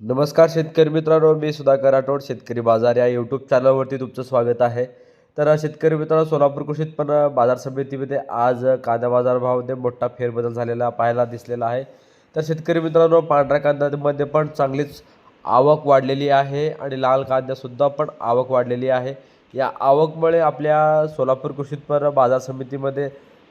नमस्कार शेतकरी मित्रांनो मी सुधाकर राठोड शेतकरी बाजार या यूट्यूब चॅनलवरती तुमचं स्वागत आहे. तर शेतकरी मित्रांनो सोलापूर कृषी उत्पन्न बाजार समितीमध्ये आज कांदा बाजार भावामध्ये मोठा फेरबदल झालेला पाहायला दिसलेला आहे. तर शेतकरी मित्रांनो पांढऱ्या कांद्यामध्ये पण चांगलीच आवक वाढलेली आहे आणि लाल कांद्यासुद्धा पण आवक वाढलेली आहे. या आवकमुळे आपल्या सोलापूर कृषी उत्पन्न बाजार समितीमध्ये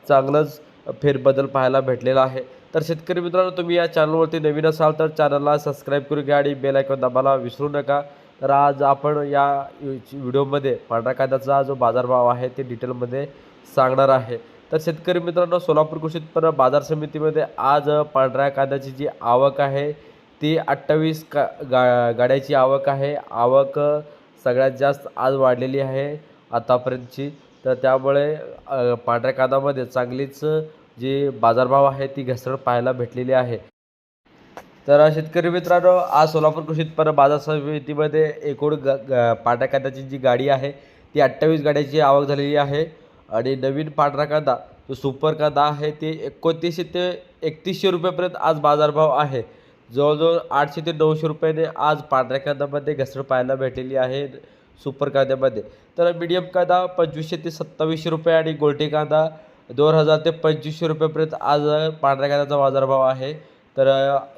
चांगलंच फेरबदल पाहायला भेटलेला आहे. तर शेतकरी मित्रांनो तुम्ही या चॅनलवरती नवीन असाल तर चॅनलला सबस्क्राईब करून घ्या आणि बेल आयकॉन दाबायला विसरू नका. तर आज आपण या व्हिडिओमध्ये पांढऱ्या कांद्याचा जो बाजारभाव आहे ते डिटेलमध्ये सांगणार आहे. तर शेतकरी मित्रांनो सोलापूर कृषी उत्पन्न बाजार समितीमध्ये आज पांढऱ्या कांद्याची जी आवक आहे ती अठ्ठावीस का गा गाड्याची आवक आहे. आवक सगळ्यात जास्त आज वाढलेली आहे आतापर्यंतची. तर त्यामुळे पांढऱ्या कांद्यामध्ये चांगलीच जी बाजारभाव आहे ती घसरण पाहायला भेटलेली आहे. तर शेतकरी मित्रांनो आज सोलापूर कृषी उत्पन्न बाजार समितीमध्ये एकूण ग ग पांढऱ्या कांद्याची जी गाडी आहे ती अठ्ठावीस गाड्याची आवक झालेली आहे. आणि नवीन पांढरा कांदा जो सुपर कांदा आहे ते एकोणतीसशे ते एकतीसशे रुपयेपर्यंत आज बाजारभाव आहे. जवळजवळ आठशे ते नऊशे रुपयाने आज पांढऱ्या कांद्यामध्ये घसरण पाहायला भेटलेली आहे सुपर कांद्यामध्ये. तर मीडियम कांदा पंचवीसशे ते सत्तावीसशे रुपये आणि गोल्टी कांदा दोन हजार ते पंचवीसशे रुपयेपर्यंत आज पांढऱ्या कांद्याचा बाजारभाव आहे. तर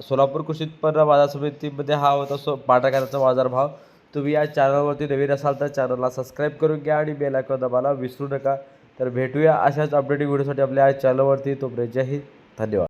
सोलापूर कृषी उत्पन्न बाजार समितीमध्ये हा होता सो पांढऱ्या कांद्याचा बाजारभाव. तुम्ही या चॅनलवरती नवीन असाल तर चॅनलला सबस्क्राईब करून घ्या आणि बेल आयकॉन दाबायला विसरू नका. तर भेटूया अशाच अपडेटिंग व्हिडिओसाठी आपल्या या चॅनलवरती. तोपर्यंत जय हिंद. धन्यवाद.